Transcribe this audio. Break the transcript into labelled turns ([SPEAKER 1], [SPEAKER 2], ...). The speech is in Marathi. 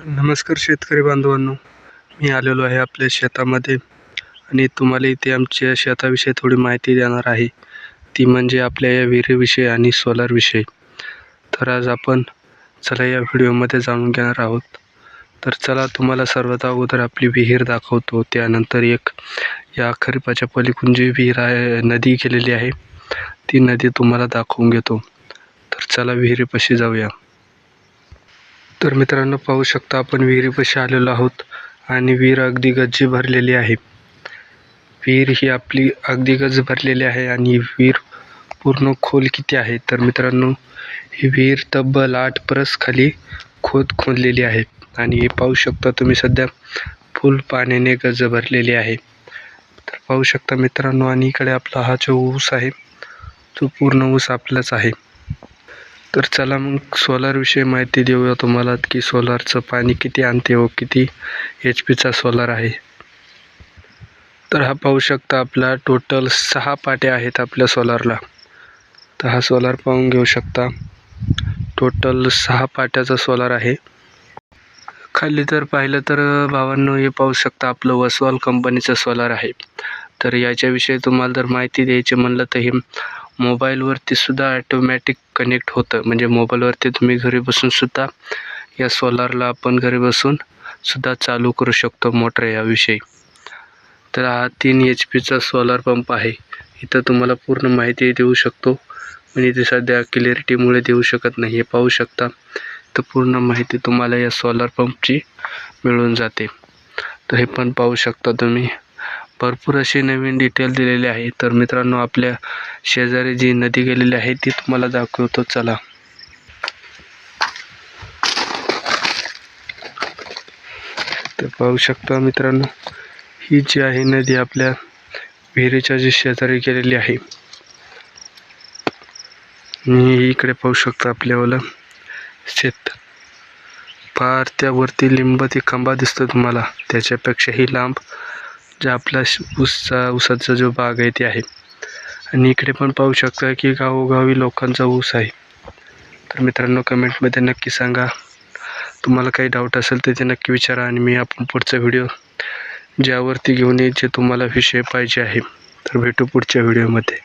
[SPEAKER 1] नमस्कार शेतकरी बांधवांनो. मी आलेलो आहे आपल्या शेतामध्ये आणि तुम्हाला इथे आमच्या शेताविषयी थोडी माहिती देणार आहे. ती म्हणजे आपल्या या विहिरीविषयी आणि सोलारविषयी तर आज आपण चला या व्हिडिओमध्ये जाणून घेणार आहोत. तर चला तुम्हाला सर्वात अगोदर आपली विहीर दाखवतो. त्यानंतर एक या खरीपाच्या पलीकडून जी विहीर आहे नदी गेलेली आहे ती नदी तुम्हाला दाखवून घेतो. तर चला विहिरीपाशी जाऊया. तर मित्रांनो पाहू शकता आपण विहिरीपाशी आलेलो आहोत आणि विहीर अगदी गज्जी भरलेली आहे. विहीर ही आपली अगदी गज भरलेली आहे आणि विहीर पूर्ण खोल किती आहे? तर मित्रांनो ही विहीर तब्बल आठ परस खाली खोद खोदलेली आहे. आणि हे पाहू शकता तुम्ही सध्या फुल पाण्याने गज भरलेली आहे. तर पाहू शकता मित्रांनो आणि इकडे आपला हा जो ऊस आहे तो पूर्ण ऊस आपलाच आहे. तर चला मग सोलारविषयी माहिती देऊया तुम्हाला की सोलारचं पाणी किती आणते व किती एच पीचा सोलार आहे. तर हा पाहू शकता आपला टोटल सहा पाट्या आहेत आपल्या सोलारला तर हा सोलार पाहून घेऊ शकता. टोटल सहा पाट्याचा सोलार आहे. खाली जर पाहिलं तर भावांनो हे पाहू शकता आपलं वसवाल कंपनीचं सोलार आहे. तर याच्याविषयी तुम्हाला जर माहिती द्यायची म्हणलं तर हे मोबाईलवरती सुद्धा ॲटोमॅटिक कनेक्ट होतं. म्हणजे मोबाईलवरती तुम्ही घरी बसून सुद्धा या सोलारला आपण घरी बसून सुद्धा चालू करू शकतो मोटर याविषयी. तर हा तीन एच पीचा सोलार पंप आहे. इथं तुम्हाला पूर्ण माहिती देऊ शकतो. म्हणजे ते सध्या क्लिअरिटीमुळे देऊ शकत नाही. हे पाहू शकता. तर पूर्ण माहिती तुम्हाला या सोलार पंपची मिळून जाते. तर हे पण पाहू शकता तुम्ही. भरपूर असे नवीन डिटेल दिलेले आहे. तर मित्रांनो आपल्या शेजारी जी नदी गेलेली आहे ती तुम्हाला दाखवतो. चला. तर पाहू शकता मित्रांनो ही जी आहे नदी आपल्या विहिरीच्या जी शेजारी गेलेली आहे. मी इकडे पाहू शकता आपल्यावाला शेत. फार त्यावरती लिंबाती खांबा दिसतो तुम्हाला. त्याच्यापेक्षाही लांब जे आपला ऊसचा ऊसाचा जो बाग आहे ते आहे. आणि इकडे पण पाहू शकता की गावोगावी लोकांचा ऊस आहे. तर मित्रांनो कमेंटमध्ये नक्की सांगा. तुम्हाला काही डाऊट असेल तर ते नक्की विचारा आणि मी आपण पुढचा व्हिडिओ ज्यावरती घेऊन येईल जे तुम्हाला विषय पाहिजे आहे. तर भेटू पुढच्या व्हिडिओमध्ये